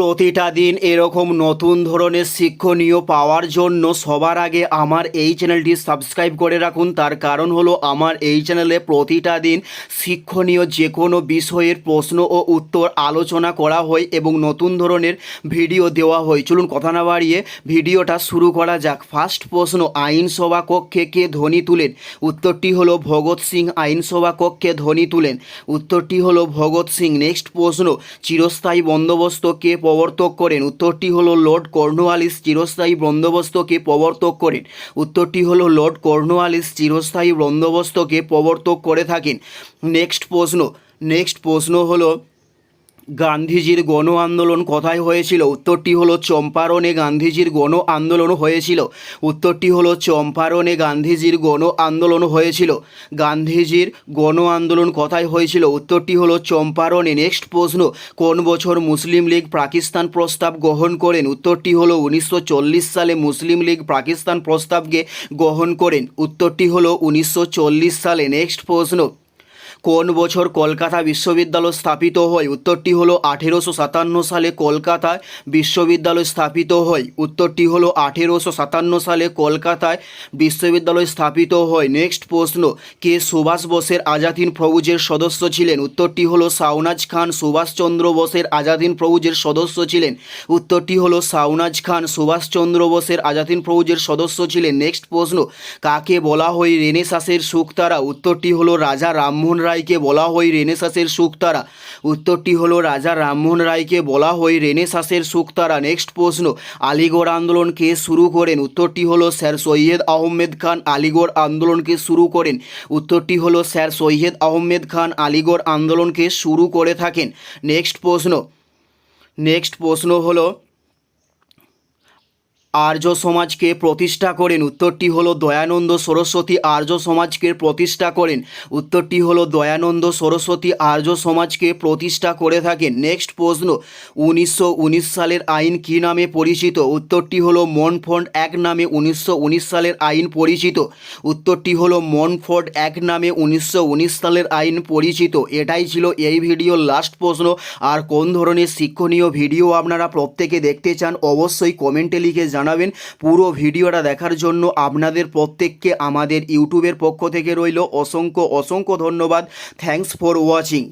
প্রতিটা দিন এরকম নতুন ধরনের শিক্ষণীয় পাওয়ার জন্য সবার আগে আমার এই চ্যানেলটি সাবস্ক্রাইব করে রাখুন। তার কারণ হলো আমার এই চ্যানেলে প্রতিটা দিন শিক্ষণীয় যে কোনো বিষয়ের প্রশ্ন ও উত্তর আলোচনা করা হয় এবং নতুন ধরনের ভিডিও দেওয়া হয়। চলুন কথা না বাড়িয়ে ভিডিওটা শুরু করা যাক। ফার্স্ট প্রশ্ন, আইনসভা কক্ষে কে ধ্বনি তুলেন? উত্তরটি হলো ভগৎ সিং, আইনসভা কক্ষে ধ্বনি তুলেন। উত্তরটি হলো ভগৎ সিং। নেক্সট প্রশ্ন, চিরস্থায়ী বন্দোবস্ত কে প্রবর্তক করেন। উত্তরটি হলো লর্ড কর্নওয়ালিস চিরস্থায়ী বন্দোবস্তকে প্রবর্তক করেন। উত্তরটি হলো লর্ড কর্নওয়ালিস চিরস্থায়ী বন্দোবস্তকে প্রবর্তক করে থাকেন। নেক্সট প্রশ্ন। নেক্সট প্রশ্ন হলো গান্ধীজির গণ আন্দোলন কোথায় হয়েছিল? উত্তরটি হলো চম্পারণে গান্ধীজির গণ আন্দোলন হয়েছিল। উত্তরটি হলো চম্পারণে গান্ধীজির গণ আন্দোলন হয়েছিল। গান্ধীজির গণ আন্দোলন কোথায় হয়েছিল? উত্তরটি হলো চম্পারণে। নেক্সট প্রশ্ন, কোন বছর মুসলিম লীগ পাকিস্তান প্রস্তাব গ্রহণ করেন? উত্তরটি হলো উনিশশো চল্লিশ সালে মুসলিম লীগ পাকিস্তান প্রস্তাবকে গ্রহণ করেন। উত্তরটি হলো উনিশশো চল্লিশ সালে। নেক্সট প্রশ্ন কোন বছর কলকাতা বিশ্ববিদ্যালয় স্থাপিত হয়? উত্তরটি হলো আঠেরোশো সাতান্ন সালে কলকাতায় বিশ্ববিদ্যালয় স্থাপিত হয়। উত্তরটি হলো আঠেরোশো সাতান্ন সালে কলকাতায় বিশ্ববিদ্যালয় স্থাপিত হয়। নেক্সট প্রশ্ন, কে সুভাষ বোসের আজাদিন ফৌজের সদস্য ছিলেন? উত্তরটি হলো সাউনাজ খান সুভাষচন্দ্র বোসের আজাদিন ফৌজের সদস্য ছিলেন। উত্তরটি হলো সাউনাজ খান সুভাষচন্দ্র বোসের আজাদিন ফৌজের সদস্য ছিলেন। নেক্সট প্রশ্ন, কাকে বলা হয় রেনেসাসের সুক্তারা উত্তরটি হলো রাজা রামমোহন রায়কে বলা হয় রেনেসাসের সুক্তারা উত্তরটি হলো, রাজা রামমোহন রায়কে বলা হয় রেনেসাসের সুক্তারা নেক্সট প্রশ্ন, আলিগড় আন্দোলনকে শুরু করেন? উত্তরটি হলো, স্যার সৈয়দ আহমেদ খান আলিগড় আন্দোলনকে শুরু করেন। উত্তরটি হলো, স্যার সৈয়দ আহমেদ খান আলিগড় আন্দোলনকে শুরু করে থাকেন। নেক্সট প্রশ্ন নেক্সট প্রশ্ন হলো আর্য সমাজকে প্রতিষ্ঠা করেন। উত্তরটি হলো দয়ানন্দ সরস্বতী আর্য সমাজকে প্রতিষ্ঠা করেন। উত্তরটি হলো দয়ানন্দ সরস্বতী আর্য সমাজকে প্রতিষ্ঠা করে থাকেন। নেক্সট প্রশ্ন, উনিশশো উনিশ সালের আইন কী নামে পরিচিত? উত্তরটি হলো মনফন্ড এক নামে উনিশশো উনিশ সালের আইন পরিচিত। উত্তরটি হলো মনফোর্ড এক নামে উনিশশো উনিশ সালের আইন পরিচিত। এটাই ছিল এই ভিডিওর লাস্ট প্রশ্ন। আর কোন ধরনের শিক্ষণীয় ভিডিও আপনারা প্রত্যেকে দেখতে চান, অবশ্যই কমেন্টে লিখে জানাবেন। পুরো ভিডিওটা দেখার জন্য আপনাদের প্রত্যেককে আমাদের ইউটিউবের পক্ষ থেকে রইল অসংখ্য অসংখ্য ধন্যবাদ। Thanks for watching